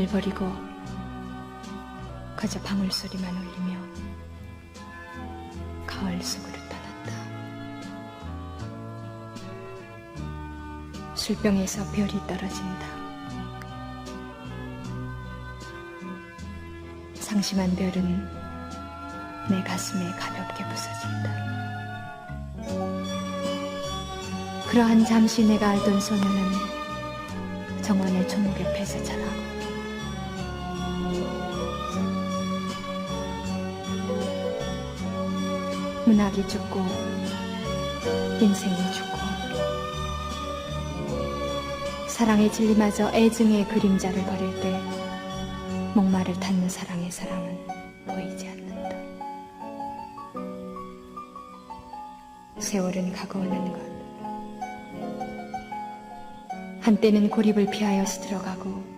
을 버리고 그저 방울소리만 울리며 가을 속으로 떠났다. 술병에서 별이 떨어진다. 상심한 별은 내 가슴에 가볍게 부서진다. 그러한 잠시 내가 알던 소녀는 정원의 초목 옆에서 자라 문학이 죽고 인생이 죽고 사랑의 진리마저 애증의 그림자를 버릴 때 목마를 닫는 사랑의 사랑은 보이지 않는다. 세월은 가고 오는 것. 한때는 고립을 피하여 스들어가고